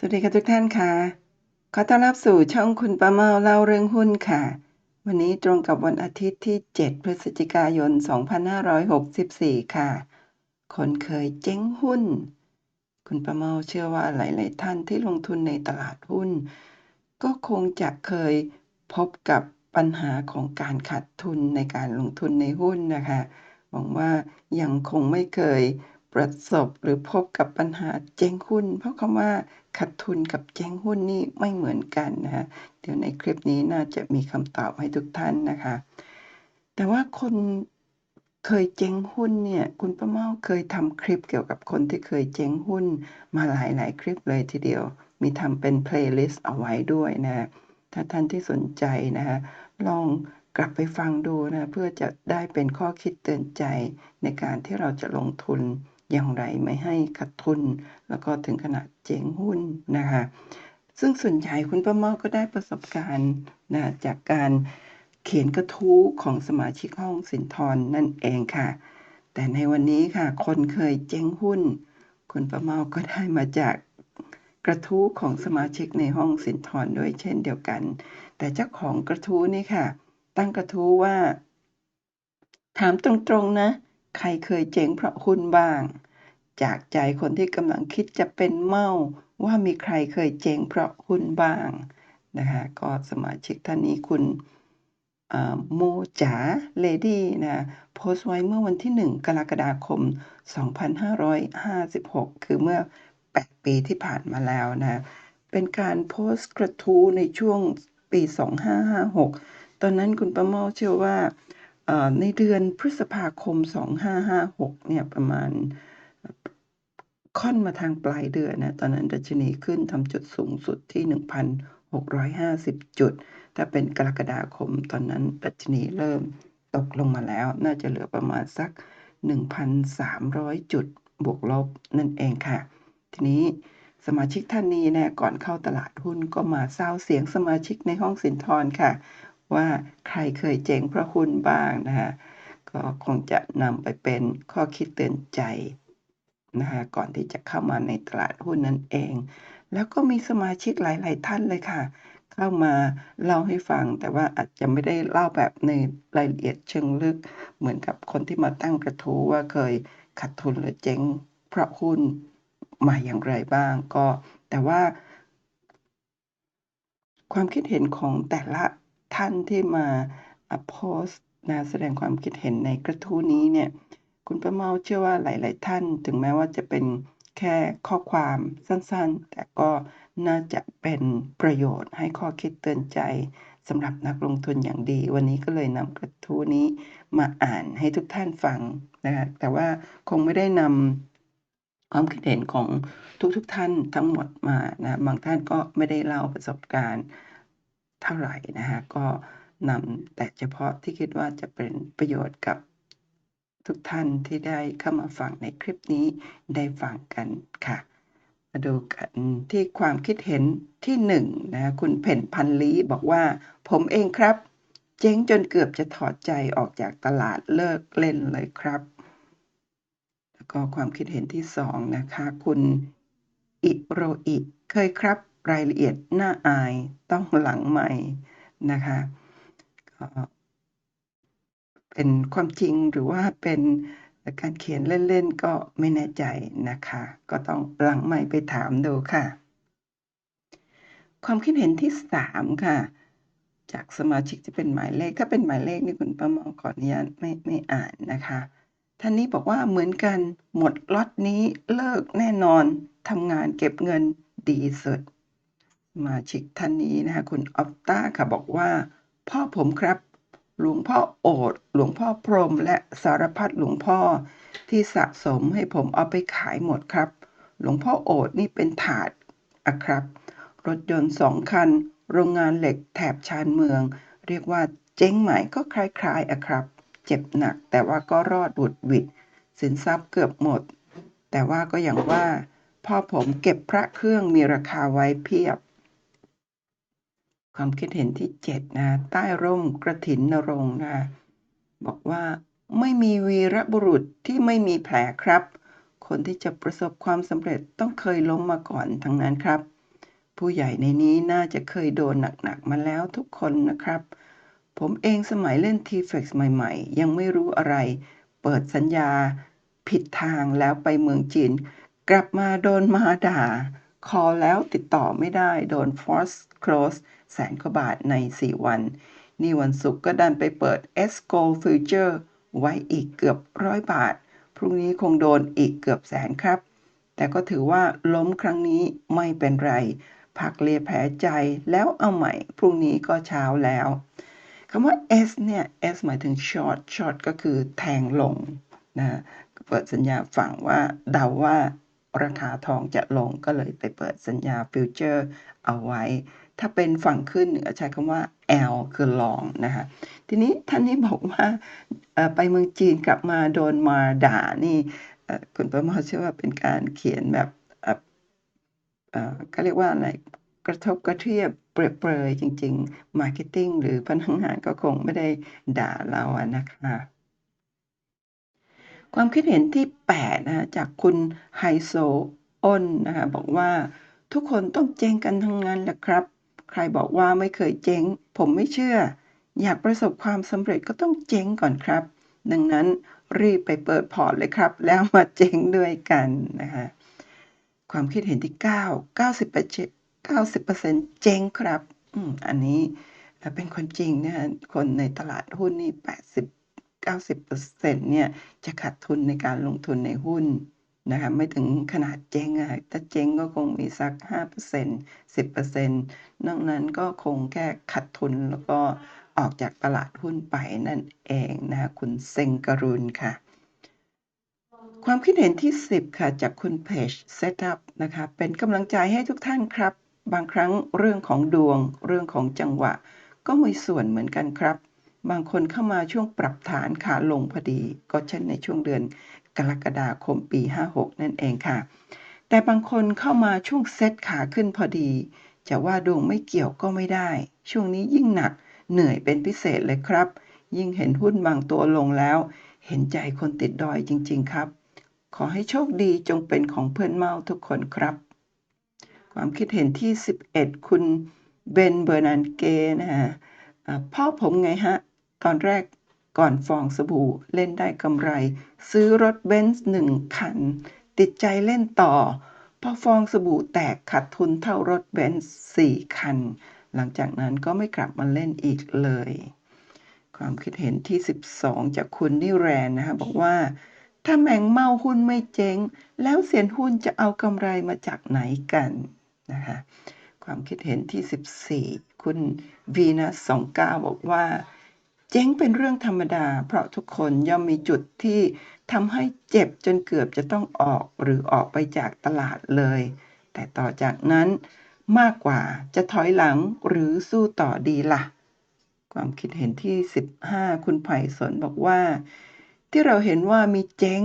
สวัสดีค่ะทุกท่านค่ะ ขอต้อนรับสู่ช่องคุณป้าเมาเล่าเรื่องหุ้นค่ะ วันนี้ตรงกับวันอาทิตย์ที่ 7 พฤศจิกายน 2564 ค่ะ คนเคยเจ๊งหุ้น คุณป้าเมาเชื่อว่าหลาย ๆ ท่านที่ลงทุนในตลาดหุ้น ก็คงจะเคยพบกับปัญหาของการขาดทุนในการลงทุนในหุ้นนะคะ หวังว่ายังคงไม่เคย ประสบหรือพบกับปัญหาเจ๊งหุ้น เพราะคำว่าขาดทุนกับเจ๊งหุ้นนี่ไม่เหมือนกันนะคะเดี๋ยวในคลิปนี้น่าจะมีคำตอบให้ทุกท่านนะคะ แต่ว่าคนเคยเจ๊งหุ้นเนี่ยคุณป้าเมาเคยทำคลิปเกี่ยวกับคนที่เคยเจ๊งหุ้น มาหลายๆคลิปเลยทีเดียว มีทำเป็นเพลย์ลิสต์เอาไว้ด้วยนะ ถ้าท่านที่สนใจนะคะลองกลับไปฟังดูนะ เพื่อจะได้เป็นข้อคิดเตือนใจในการที่เราจะลงทุน อย่างไรไม่ให้ขาดทุน แล้วก็ถึงขนาดเจ๊งหุ้นนะคะซึ่งส่วนใหญ่คุณป้าเมาก็ได้ประสบการณ์นะจากการเขียนกระทู้ของสมาชิกห้องสินทรนั่นเองค่ะ แต่ในวันนี้ค่ะ คนเคยเจ๊งหุ้น คุณป้าเมาก็ได้มาจากกระทู้ของสมาชิกในห้องสินทรด้วยเช่นเดียวกัน แต่เจ้าของกระทู้นี่ค่ะ ตั้งกระทู้ว่า ถามตรงๆนะ ใครเคยเจ๊งเพราะหุ้นบ้าง จากใจคนที่กำลังคิดจะเป็นเมาว่ามีใครเคยเจ๊งเพราะหุ้นบ้างนะคะก็สมาชิกท่านนี้คุณโมจ๋าเลดี้นะโพสต์ไว้เมื่อวันที่ 1 กรกฎาคม 2556 คือเมื่อ 8 ปีที่ผ่านมาแล้วนะเป็นการโพสต์กระทู้ในช่วงปี 2556 ตอนนั้นคุณประเมาเชื่อว่า ในเดือนพฤษภาคม 2556 เนี่ยประมาณค่อนมาทางปลายเดือนนะ ตอนนั้นดัชนีขึ้นทำจุดสูงสุดที่ 1,650 จุด ถ้าเป็นกรกฎาคมตอนนั้นดัชนีเริ่มตกลงมาแล้ว น่าจะเหลือประมาณสัก 1,300 จุดบวกลบนั่นเองค่ะ ทีนี้สมาชิกท่านนี้นะก่อนเข้าตลาดหุ้นก็มาเศร้าเสียงสมาชิกในห้องสินทรค่ะ ว่าใครเคยเจ๊งเพราะหุ้นบ้างนะคะก็คงจะนำไปเป็นข้อคิดเตือนใจนะคะก่อนที่จะเข้ามาในตลาดหุ้นนั่นเอง แล้วก็มีสมาชิกหลาย ๆ ท่านเลยค่ะ เข้ามาเล่าให้ฟัง แต่ว่าอาจจะไม่ได้เล่าแบบในรายละเอียดเชิงลึก เหมือนกับคนที่มาตั้งกระทู้ว่าเคยขาดทุนหรือเจ๊งเพราะหุ้นมาอย่างไรบ้างก็ แต่ว่า ความคิดเห็นของแต่ละ ท่านที่มาโพสต์นะแสดงความคิดเห็นในกระทู้นี้เนี่ยคุณประเมาเชื่อว่าหลาย ๆ ท่าน ถึงแม้ว่าจะเป็นแค่ข้อความสั้น ๆ แต่ก็น่าจะเป็นประโยชน์ให้ข้อคิดเตือนใจสำหรับนักลงทุนอย่างดี วันนี้ก็เลยนำกระทู้นี้มาอ่านให้ทุกท่านฟังนะคะแต่ว่าคงไม่ได้นำความคิดเห็นของทุกๆท่านทั้งหมดมานะบางท่านก็ไม่ได้เล่าประสบการณ์ เท่าไหร่นะคะก็นำแต่เฉพาะที่คิดว่าจะเป็นประโยชน์กับทุกท่านที่ได้เข้ามาฟังในคลิปนี้ได้ฟังกันค่ะ มาดูกันที่ความคิดเห็นที่หนึ่งนะคุณเพ่นพันลีบอกว่า ผมเองครับ เจ๊งจนเกือบจะถอดใจออกจากตลาดเลิกเล่นเลยครับ แล้วก็ความคิดเห็นที่สองนะคะคุณอิโรอิเคยครับ รายละเอียดน่าอายต้องหลังใหม่นะคะเป็นความจริงหรือว่าเป็นการเขียนเล่นๆก็ไม่แน่ใจนะคะ ก็ต้องหลังใหม่ไปถามดูค่ะ ความคิดเห็นที่สามค่ะ จากสมาชิกจะเป็นหมายเลข ถ้าเป็นหมายเลขนี่คุณประมองขออนุญาตไม่ไม่อ่านนะคะท่านนี้บอกว่าเหมือนกันหมดล็อตนี้เลิกแน่นอนทำงานเก็บเงินดีสุด มาชิกท่านนี้นะคะคุณออฟต้าค่ะบอกว่า พ่อผมครับ หลวงพ่อโอด หลวงพ่อพรมและสารพัดหลวงพ่อที่สะสมให้ผมเอาไปขายหมดครับ หลวงพ่อโอดนี่เป็นถาดอะครับ รถยนต์สองคัน โรงงานเหล็กแถบชานเมือง เรียกว่าเจ๊งไหมก็คล้ายๆอะครับ เจ็บหนักแต่ว่าก็รอดบุดวิดสินทรัพย์เกือบหมด แต่ว่าก็อย่างว่า พ่อผมเก็บพระเครื่องมีราคาไว้เพียบ ความคิดเห็นที่เจ็ดนะ ใต้ร่มกระถินนรงนะบอกว่าไม่มีวีรบุรุษที่ไม่มีแผลครับ คนที่จะประสบความสำเร็จต้องเคยล้มมาก่อนทั้งนั้นครับ ผู้ใหญ่ในนี้น่าจะเคยโดนหนักๆมาแล้วทุกคนนะครับ ผมเองสมัยเล่น T-Fex ใหม่ๆ ยังไม่รู้อะไร เปิดสัญญา ผิดทางแล้วไปเมืองจีน กลับมาโดนมาด่า คอแล้วติดต่อไม่ได้โดน force close แสนกว่าบาทใน 4 วัน นี่วันศุกร์ก็ดันไปเปิด S Gold Future ไว้อีกเกือบร้อยบาท พรุ่งนี้คงโดนอีกเกือบแสนครับ แต่ก็ถือว่าล้มครั้งนี้ไม่เป็นไร พักเลียแผลใจแล้วเอาใหม่ พรุ่งนี้ก็เช้าแล้วคำว่า S เนี่ย S หมายถึง short short ก็คือแทงลงนะเปิดสัญญาฝั่งว่าเดาว่าราคาทองจะลงก็เลยไปเปิดสัญญาฟิวเจอร์เอาไว้ ถ้าเป็นฝั่งขึ้นเหนือใช้คำว่า L คือลองนะคะทีนี้ท่านนี้บอกว่าไปเมืองจีนกลับมาโดนมาด่านี่คุณประมาเชื่อว่าเป็นการเขียนแบบก็เรียกว่าอะไรกระทบกระเทียบเปรยๆจริงๆมาร์เก็ตติ้งหรือพนักงานก็คงไม่ได้ด่าเราอะนะคะความคิดเห็นที่8นะจากคุณไฮโซอ้นนะคะบอกว่าทุกคนต้องเจงกันทั้งนั้นแหละครับ ใครบอกว่าไม่เคยเจ๊ง ผมไม่เชื่อ อยากประสบความสำเร็จก็ต้องเจ๊งก่อนครับ ดังนั้นรีบไปเปิดพอร์ตเลยครับ แล้วมาเจ๊งด้วยกันนะคะความคิดเห็นที่ 9 90% 90%เจ๊งครับอืมอันนี้เป็นคนจริงนะคนในตลาดหุ้นนี่ 80 90%เนี่ยจะขาดทุนในการลงทุนในหุ้น นะคะไม่ถึงขนาดเจ๊งอะถ้าเจ๊งก็คงมีสัก 5% 10%นอกนั้นก็คงแค่ขาดทุนแล้วก็ออกจากตลาดหุ้นไปนั่นเองนะคุณเซงกรุณค่ะ ความคิดเห็นที่ 10 ค่ะจากคุณเพจ Setup นะคะเป็นกำลังใจให้ทุกท่านครับ บางครั้งเรื่องของดวง เรื่องของจังหวะ ก็มีส่วนเหมือนกันครับ บางคนเข้ามาช่วงปรับฐานขาลงพอดี ก็เช่นในช่วงเดือน กรกฎาคมปี 56 นั่นเองค่ะ แต่บางคนเข้ามาช่วงเซตขาขึ้นพอดี จะว่าดวงไม่เกี่ยวก็ไม่ได้ ช่วงนี้ยิ่งหนักเหนื่อยเป็นพิเศษเลยครับ ยิ่งเห็นหุ้นบางตัวลงแล้ว เห็นใจคนติดดอยจริง ๆ ครับ ขอให้โชคดีจงเป็นของเพื่อนเมาทุกคนครับ ความคิดเห็นที่ 11 คุณเบนเบอร์นันเกนะฮะพ่อผมไงฮะ ตอนแรก ก่อนฟองสบู่เล่นได้กำไร ซื้อรถเบนซ์หนึ่งคัน ติดใจเล่นต่อ พอฟองสบู่แตกขาดทุนเท่ารถเบนซ์สี่คัน หลังจากนั้นก็ไม่กลับมาเล่นอีกเลย ความคิดเห็นที่ 12 จากคุณนิแรนนะคะบอกว่า ถ้าแมงเมาหุ้นไม่เจ๊ง แล้วเสียนหุ้นจะเอากำไรมาจากไหนกันนะคะความคิดเห็นที่ 14 คุณวีนัส29 บอกว่า เจ๊งเป็นเรื่องธรรมดา เพราะทุกคนย่อมมีจุดที่ทำให้เจ็บจนเกือบจะต้องออกหรือออกไปจากตลาดเลย แต่ต่อจากนั้นมากกว่าจะถอยหลังหรือสู้ต่อดีละ่ะ ความคิดเห็นที่ 15 คุณไผ่สนบอกว่า ที่เราเห็นว่ามีเจ๊ง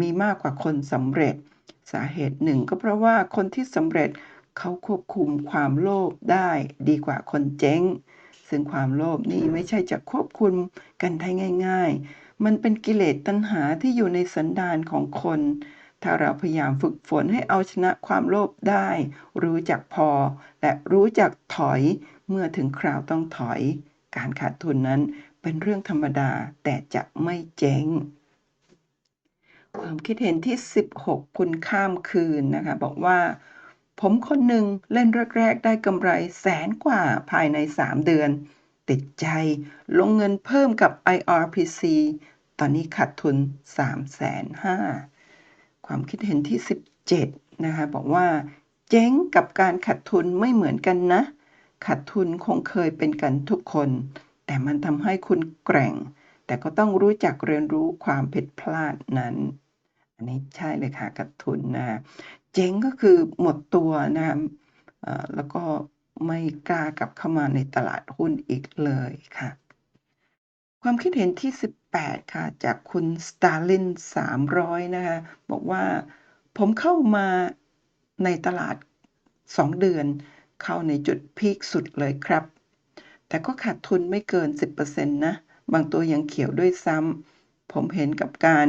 มีมากกว่าคนสำเร็จ สาเหตุหนึ่งก็เพราะว่าคนที่สำเร็จเขาควบคุมความโลภได้ดีกว่าคนเจ๊ง ซึ่งความโลภนี่ไม่ใช่จะควบคุมกันได้ง่าย ๆ มันเป็นกิเลสตัณหาที่อยู่ในสันดานของคน ถ้าเราพยายามฝึกฝนให้เอาชนะความโลภได้ รู้จักพอ และรู้จักถอย เมื่อถึงคราวต้องถอย การขาดทุนนั้นเป็นเรื่องธรรมดาแต่จะไม่เจ๊งความคิดเห็นที่ 16 คุณข้ามคืนนะคะ บอกว่า ผมคนหนึ่งเล่นแรก ๆ ได้กำไรแสนกว่าภายใน 3 เดือน ติดใจลงเงินเพิ่มกับ IRPC ตอนนี้ขาดทุน3แสนห้าความคิดเห็นที่ 17 นะคะบอกว่า เจ๊งกับการขาดทุนไม่เหมือนกันนะ ขาดทุนคงเคยเป็นกันทุกคน แต่มันทำให้คุณแกร่ง แต่ก็ต้องรู้จักเรียนรู้ความผิดพลาดนั้นอันนี้ใช่เลยค่ะกัดทุนนะ เจ๊งก็คือหมดตัวนะแล้วก็ไม่กล้ากลับเข้ามาในตลาดหุ้นอีกเลยค่ะ ความคิดเห็นที่ 18 ค่ะ จากคุณสตาลิน300 นะคะบอกว่าผมเข้ามาในตลาด 2 เดือน เข้าในจุดพีคสุดเลยครับ แต่ก็ขาดทุนไม่เกิน 10%นะ บางตัวยังเขียวด้วยซ้ำผมเห็นกับการ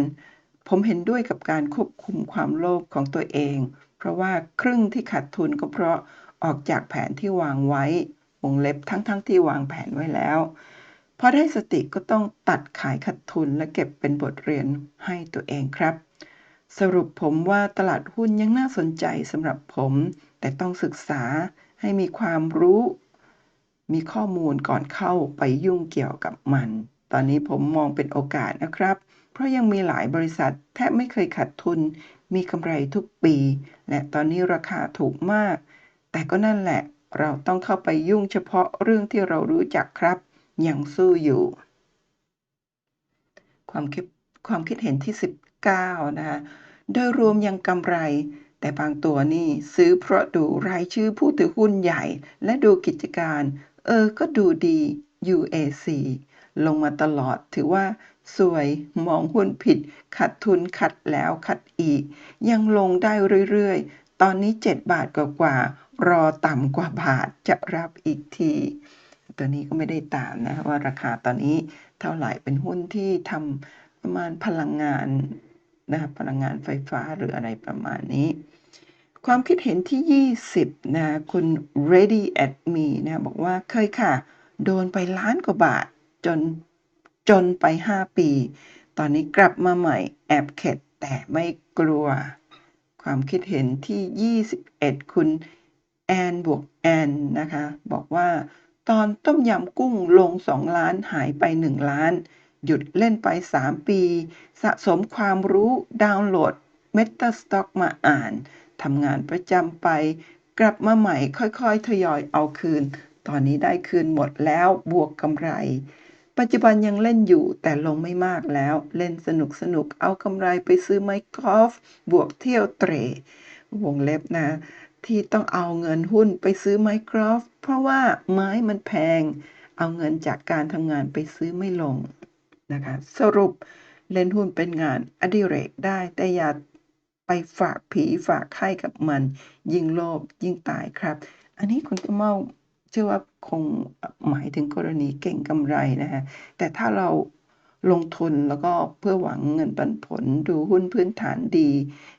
ผมเห็นด้วยกับการควบคุมความโลภของตัวเอง เพราะว่าครึ่งที่ขาดทุนก็เพราะออกจากแผนที่วางไว้วงเล็บทั้งๆทที่วางแผนไว้แล้วพอได้สติก็ต้องตัดขายขาดทุนและเก็บเป็นบทเรียนให้ตัวเองครับ สรุปผมว่าตลาดหุ้นยังน่าสนใจสำหรับผม แต่ต้องศึกษาให้มีความรู้ มีข้อมูลก่อนเข้าไปยุ่งเกี่ยวกับมัน ตอนนี้ผมมองเป็นโอกาสนะครับ เพราะยังมีหลายบริษัทแทบไม่เคยขาดทุน มีกำไรทุกปี และตอนนี้ราคาถูกมาก แต่ก็นั่นแหละ เราต้องเข้าไปยุ่งเฉพาะเรื่องที่เรารู้จักครับ ยังสู้อยู่ ความคิดความคิดเห็นที่ 19 นะคะ โดยรวมยังกำไร แต่บางตัวนี่ซื้อเพราะดูรายชื่อผู้ถือหุ้นใหญ่ และดูกิจการ เออ ก็ดูดี UAC ลงมาตลอดถือว่า สวยมองหุ้นผิดขัดทุนขัดแล้วขัดอีก ยังลงได้เรื่อยๆ ตอนนี้ 7 บาทกว่าๆรอต่ำกว่าบาทจะรับอีกที ตัวนี้ก็ไม่ได้ตามนะ ว่าราคาตอนนี้เท่าไหร่เป็นหุ้นที่ทำประมาณพลังงานนะพลังงานไฟฟ้าหรืออะไรประมาณนี้ ความคิดเห็นที่ 20 นะ คุณ ready at me นะ บอกว่าเคยค่ะ โดนไปล้านกว่าบาทจน จนไป 5 ปี ตอนนี้กลับมาใหม่แอบเข็ดแต่ไม่กลัว ความคิดเห็นที่ 21 คุณแอนบวกแอนนะคะ บอกว่าตอนต้มยำกุ้งลง 2 ล้านหายไป 1 ล้าน หยุดเล่นไป 3 ปี สะสมความรู้ดาวน์โหลด Metastock มาอ่านทำงานประจำไป กลับมาใหม่ค่อยๆ ทยอยเอาคืน ตอนนี้ได้คืนหมดแล้วบวกกำไร ปัจจุบันยังเล่นอยู่แต่ลงไม่มากแล้ว เล่นสนุกสนุกเอากำไรไปซื้อไมค์กอล์ฟบวกเที่ยวเตรวงเล็บนะ ที่ต้องเอาเงินหุ้นไปซื้อไมค์กอล์ฟเพราะว่าไม้มันแพง เอาเงินจากการทำงานไปซื้อไม่ลงนะคะสรุปเล่นหุ้นเป็นงานอดิเรกได้แต่อย่าไปฝากผีฝากไข้กับมัน ยิ่งโลภยิ่งตายครับ อันนี้คุณก็เมา เชื่อว่าคงหมายถึงกรณีเก่งกำไรนะฮะ แต่ถ้าเราลงทุนแล้วก็เพื่อหวังเงินปันผลดูหุ้นพื้นฐานดี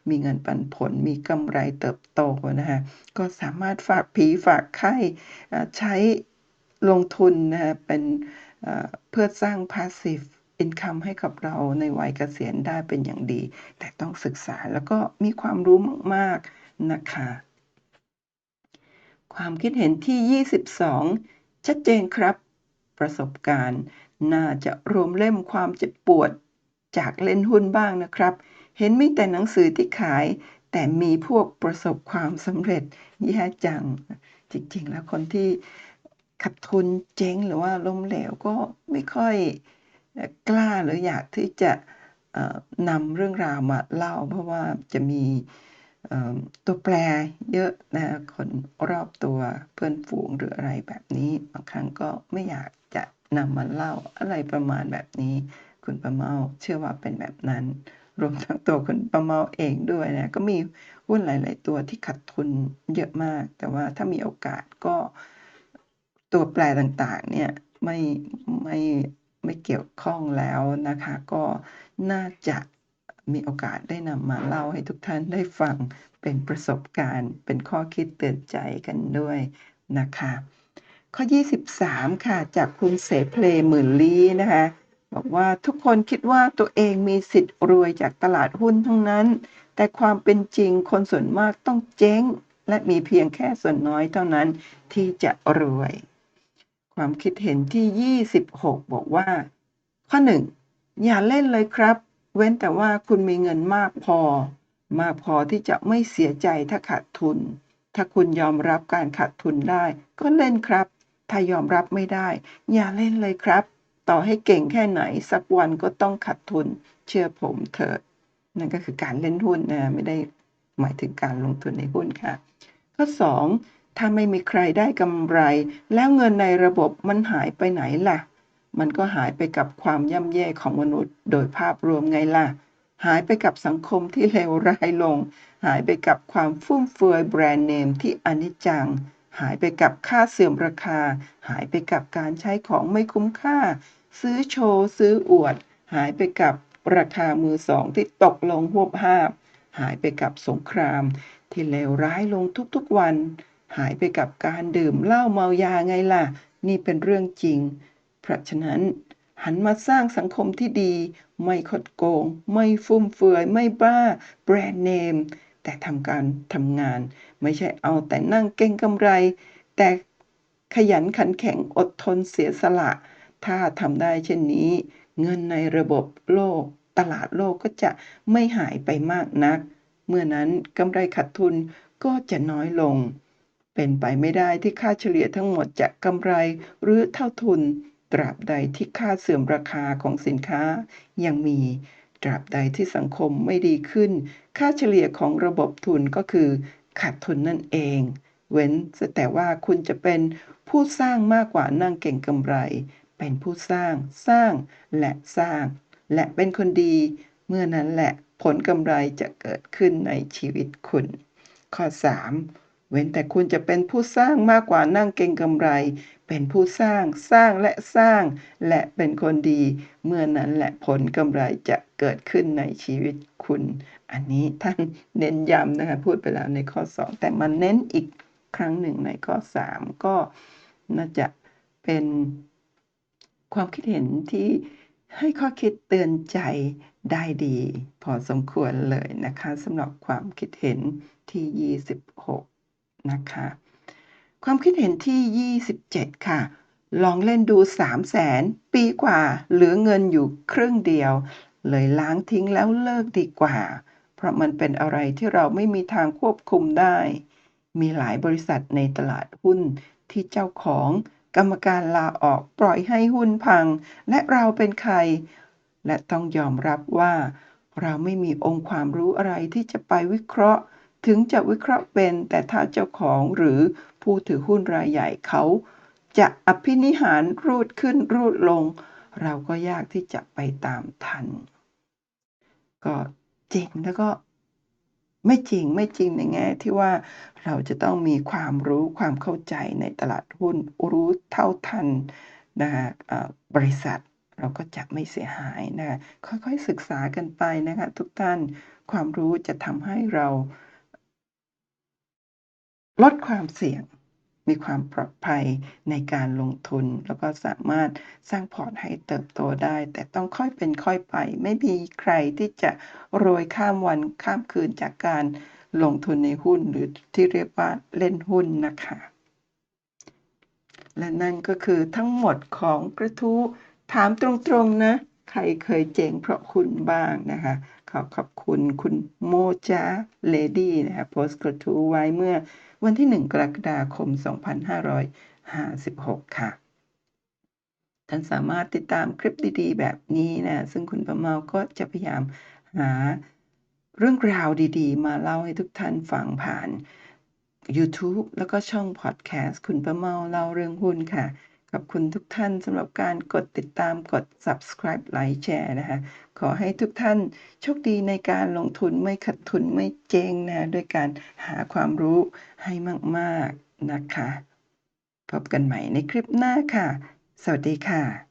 มีเงินปันผลมีกำไรเติบโตนะฮะ ก็สามารถฝากผีฝากไข้ใช้ลงทุนนะฮะเป็นเพื่อสร้าง passive income ให้กับเราในวัยเกษียณได้เป็นอย่างดี แต่ต้องศึกษาแล้วก็มีความรู้มาก ๆ นะคะ ความคิดเห็นที่ 22 ชัดเจนครับ ประสบการณ์ น่าจะรวมเล่มความเจ็บปวด จากเล่นหุ้นบ้างนะครับ เห็นมีแต่หนังสือที่ขาย แต่มีพวกประสบความสำเร็จแย่จัง จริงๆ แล้วคนที่ขัดทุนเจ๊งหรือว่าล้มเหลวก็ไม่ค่อยกล้าหรืออยากที่จะนำเรื่องราวมาเล่า เพราะว่าจะมี ตัวแปรเยอะนะคนรอบตัวเพื่อนฝูงหรืออะไรแบบนี้ บางครั้งก็ไม่อยากจะนำมาเล่าอะไรประมาณแบบนี้ คุณประเมาเชื่อว่าเป็นแบบนั้น รวมทั้งตัวคุณประเมาเองด้วยนะก็มีหุ้นหลาย ๆ ตัวที่ขัดทุนเยอะมาก แต่ว่าถ้ามีโอกาสก็ตัวแปรต่างๆ เนี่ยไม่ไม่ไม่เกี่ยวข้องแล้วนะคะ ก็น่าจะ มีโอกาสได้นำมาเล่าให้ทุกท่านได้ฟังเป็นประสบการณ์ เป็นข้อคิดเตือนใจกันด้วยนะคะ ข้อ 23 ค่ะ จากคุณเสเพลหมื่นลี้นะคะบอกว่าทุกคนคิดว่าตัวเองมีสิทธิ์รวยจากตลาดหุ้นทั้งนั้น แต่ความเป็นจริงคนส่วนมากต้องเจ๊ง และมีเพียงแค่ส่วนน้อยเท่านั้นที่จะรวย ความคิดเห็นที่ 26 บอกว่า ข้อ 1 อย่าเล่นเลยครับ เว้นแต่ว่าคุณมีเงินมากพอ มากพอที่จะไม่เสียใจถ้าขาดทุน ถ้าคุณยอมรับการขาดทุนได้ ก็เล่นครับ ถ้ายอมรับไม่ได้ อย่าเล่นเลยครับ ต่อให้เก่งแค่ไหน สักวันก็ต้องขาดทุน เชื่อผมเถิดนั่นก็คือการเล่นหุ้นนะไม่ได้หมายถึงการลงทุนในหุ้นค่ะ ข้อ 2 ถ้าไม่มีใครได้กำไร แล้วเงินในระบบมันหายไปไหนล่ะ มันก็หายไปกับความย่ำแย่ของมนุษย์ โดยภาพรวมไงล่ะ หายไปกับสังคมที่เลวร้ายลง หายไปกับความฟุ่มเฟือยแบรนด์เนมที่อนิจจัง หายไปกับค่าเสื่อมราคา หายไปกับการใช้ของไม่คุ้มค่า ซื้อโชว์ซื้ออวด หายไปกับราคามือสองที่ตกลงหวบห้าบ หายไปกับสงคราม ที่เลวร้ายลงทุกๆวัน หายไปกับการดื่มเหล้าเมายาไงล่ะ นี่เป็นเรื่องจริง ราะฉะนั้น หันมาสร้างสังคมที่ดี ไม่คดโกง ไม่ฟุ่มเฟือย ไม่บ้า แบรนด์เนม แต่ทำการทำงาน ไม่ใช่เอาแต่นั่งเก่งกำไร แต่ขยันขันแข็งอดทนเสียสละ ถ้าทำได้เช่นนี้ เงินในระบบโลก ตลาดโลกก็จะไม่หายไปมากนัก เมื่อนั้นกำไรขาดทุนก็จะน้อยลง เป็นไปไม่ได้ที่ค่าเฉลี่ยทั้งหมดจะกำไรหรือเท่าทุน ตราบใดที่ค่าเสื่อมราคาของสินค้ายังมี ตราบใดที่สังคมไม่ดีขึ้น ค่าเฉลี่ยของระบบทุนก็คือ ขาดทุนนั่นเอง เว้นแต่ว่าคุณจะเป็นผู้สร้างมากกว่านั่งเก่งกำไร เป็นผู้สร้างสร้างและสร้าง และเป็นคนดี เมื่อนั้นแหละผลกำไรจะเกิดขึ้นในชีวิตคุณ ข้อ 3. เว้นแต่คุณจะเป็นผู้สร้างมากกว่านั่งเก่งกำไร เป็นผู้สร้างสร้างและสร้าง และเป็นคนดี เมื่อนั้นแหละผลกำไรจะเกิดขึ้นในชีวิตคุณ อันนี้ท่านเน้นย้ำนะคะพูดไปแล้วในข้อ 2 แต่มันเน้นอีกครั้งหนึ่งในข้อ 3 ก็น่าจะเป็นความคิดเห็นที่ให้ข้อคิดเตือนใจได้ดี พอสมควรเลยนะคะสำหรับความคิดเห็นที่ 26 นะคะ ความคิดเห็นที่ 27 ค่ะ ลองเล่นดู 3 0 0แสนปีกว่า เหลือเงินอยู่ครึ่งเดียว เลยล้างทิ้งแล้วเลิกดีกว่า เพราะมันเป็นอะไรที่เราไม่มีทางควบคุมได้ มีหลายบริษัทในตลาดหุ้นที่เจ้าของกรรมการลาออกปล่อยให้หุ้นพัง และเราเป็นใคร และต้องยอมรับว่า เราไม่มีองค์ความรู้อะไรที่จะไปวิเคราะห์ ถึงจะวิเคราะห์เป็น แต่ถ้าเจ้าของหรือผู้ถือหุ้นรายใหญ่เขาจะอภินิหารรูดขึ้นรูดลง เราก็ยากที่จะไปตามทัน ก็จริงแล้วก็ไม่จริงไม่จริงในแง่ที่ว่าเราจะต้องมีความรู้ความเข้าใจในตลาดหุ้นรู้เท่าทันนะคะบริษัทเราก็จะไม่เสียหายนะค่อยๆศึกษากันไปนะคะทุกท่านความรู้จะทำให้เรา ลดความเสี่ยง มีความปลอดภัยในการลงทุน แล้วก็สามารถสร้างพอร์ตให้เติบโตได้ แต่ต้องค่อยเป็นค่อยไป ไม่มีใครที่จะโรยข้ามวันข้ามคืนจากการลงทุนในหุ้นหรือที่เรียกว่าเล่นหุ้นนะคะ และนั่นก็คือทั้งหมดของกระทู้ถามตรงๆนะ ใครเคยเจ๋งเพราะคุณบ้างนะคะขอขอบคุณคุณโมจาเลดี้นะคะโพสต์กระทู้ไว้เมื่อ วันที่ 1 กรกฎาคม 2556 ค่ะ ท่านสามารถติดตามคลิปดีๆ แบบนี้นะ ซึ่งคุณประเมาก็จะพยายามหาเรื่องราวดีๆ มาเล่าให้ทุกท่านฟังผ่าน YouTube แล้วก็ช่องพอดแคสต์คุณประเมาเล่าเรื่องหุ้นค่ะ ขอบคุณทุกท่านสำหรับการกดติดตามกด subscribe ไลค์แชร์นะคะ ขอให้ทุกท่านโชคดีในการลงทุนไม่ขัดทุนไม่เจ๊งนะด้วยการหาความรู้ให้มาก ๆ นะคะ พบกันใหม่ในคลิปหน้าค่ะ สวัสดีค่ะ